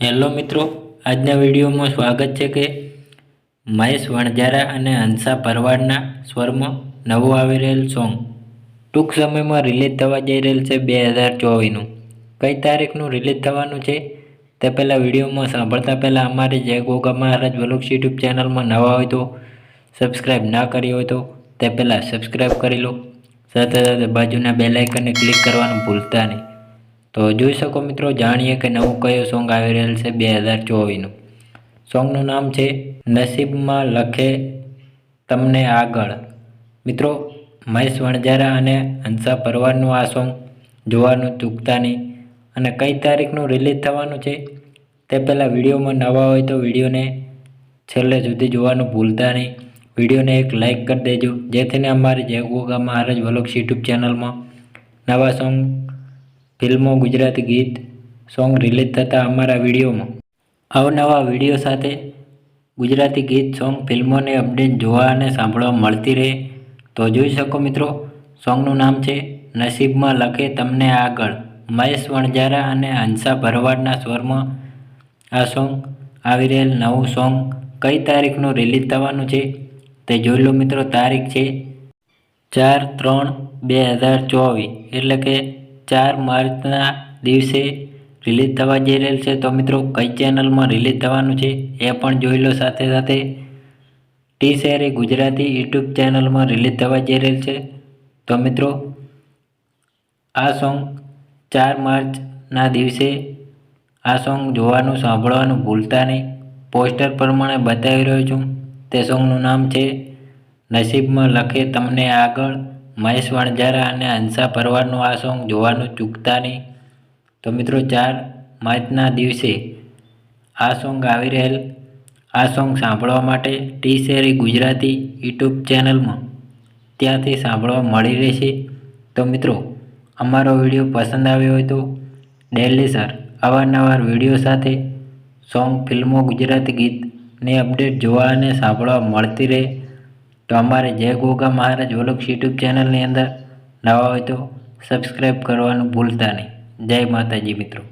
Hello મિત્રો, આજના વિડીયોમાં સ્વાગત છે કે મહેશ વણજારા અને હંસા ભરવાડના સ્વરમાં નવું આવી રહેલ સોંગ ટૂંક સમયમાં રિલીઝ થવા જઈ રહેલ છે બે હજાર ચોવીસનું. કઈ તારીખનું રિલીઝ થવાનું છે તે પહેલાં વિડીયોમાં સાંભળતા પહેલાં અમારી જય ગોગા મહારાજ વલુક્ષ યુટ્યુબ ચેનલમાં નવા હોય તો સબસ્ક્રાઈબ ના કરી હોય તો તે પહેલાં સબસ્ક્રાઈબ કરી લો. સાથે સાથે બાજુના બેલાઇકનને ક્લિક કરવાનું ભૂલતા નહીં. તો જોઈ શકો મિત્રો, જાણીએ કે નવું કયું સોંગ આવી રહેલ છે બે હજાર ચોવીસનું. સોંગનું નામ છે નસીબમાં લખે તમને આગળ મિત્રો, મહેશ વણજારા અને હંસા પરવારનું આ સોંગ જોવાનું ચૂકતા નહીં. અને કઈ તારીખનું રિલીઝ થવાનું છે તે પહેલાં વિડીયોમાં નવા હોય તો વિડીયોને છેલ્લે સુધી જોવાનું ભૂલતા નહીં. વિડીયોને એક લાઇક કરી દેજો. જેથીને અમારી જય ગોગા મહારાજ વલોક્સ યુટ્યુબ ચેનલમાં નવા સોંગ ફિલ્મો, ગુજરાતી ગીત, સોંગ રિલીઝ થતા અમારા વિડીયોમાં. અવનવા વીડિયો સાથે ગુજરાતી ગીત, સોંગ, ફિલ્મોને અપડેટ જોવા અને સાંભળવા મળતી રહે. તો જોઈ શકો મિત્રો, સોંગનું નામ છે નસીબમાં લખે તમને આગળ. મહેશ વણજારા અને હંસા ભરવાડના સ્વરમાં આ સોંગ આવી રહેલ નવું સોંગ કઈ તારીખનું રિલીઝ થવાનું છે તે જોઈ લો મિત્રો, તારીખ છે ચાર ત્રણ બે હજાર ચોવીસ. એટલે કે ચાર માર્ચના દિવસે રિલીઝ થવા જઈ રહેલ છે. તો મિત્રો, કઈ ચેનલમાં રિલીઝ થવાનું છે એ પણ જોઈ લો સાથે સાથે. ટી શેરી ગુજરાતી યુટ્યુબ ચેનલમાં રિલીઝ થવા જઈ રહેલ છે. તો મિત્રો, આ સોંગ ચાર માર્ચના દિવસે આ સોંગ જોવાનું, સાંભળવાનું ભૂલતા નહીં. પોસ્ટર પ્રમાણે બતાવી રહ્યો છું. તે સોંગનું નામ છે, નસીબમાં લખે તમને આગળ મહેશ વણજારા અને હંસા ભરવાડનું આ સોંગ જોવાનું ચૂકતા નહીં. તો મિત્રો ચાર માર્ચના દિવસે આ સોંગ આવી રહેલ. આ સોંગ સાંભળવા માટે ટી શેરી ગુજરાતી યુટ્યુબ ચેનલમાં ત્યાંથી સાંભળવા મળી રહેશે. તો મિત્રો, અમારો વીડિયો પસંદ આવ્યો હોય તો ડેલી સર અવારનવાર વીડિયો સાથે સોંગ, ફિલ્મો, ગુજરાતી ગીતની અપડેટ જોવા અને સાંભળવા મળતી રહે. તો અમારે જય ગોગા મહારાજ વલોક્સ યુટ્યુબ ચેનલની અંદર નવા હોય તો સબસ્ક્રાઈબ કરવાનું ભૂલતા નહીં. જય માતાજી મિત્રો.